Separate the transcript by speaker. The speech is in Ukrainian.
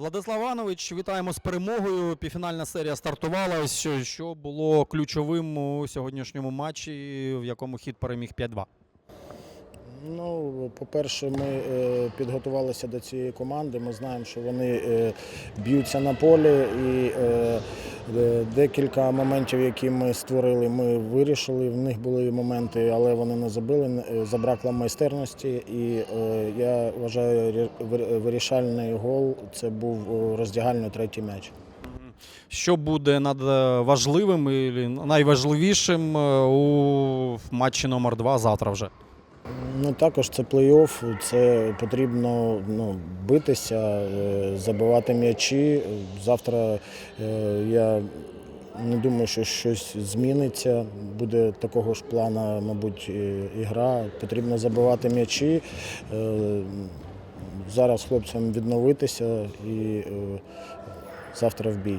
Speaker 1: Владислав Іванович, вітаємо з перемогою. Півфінальна серія стартувала. Що, що було ключовим у сьогоднішньому матчі, в якому хід переміг 5-2?
Speaker 2: Ну, по-перше, ми е, підготувалися до цієї команди. Ми знаємо, що вони е, б'ються на полі, і е, декілька моментів, які ми створили, ми вирішили. В них були моменти, але вони не забили. е, Забракло майстерності. І е, я вважаю, рі- вир- вирішальний гол це був е, роздягальний третій м'яч.
Speaker 1: Що буде надважливим і найважливішим е, у матчі номер 2 завтра вже?
Speaker 2: Ну також це плей-офф, це потрібно ну, битися, е, забивати м'ячі. Завтра е, я не думаю, що щось зміниться. Буде такого ж плана, мабуть, і- і гра. Потрібно забивати м'ячі. Е, Зараз хлопцям відновитися і завтра в бій.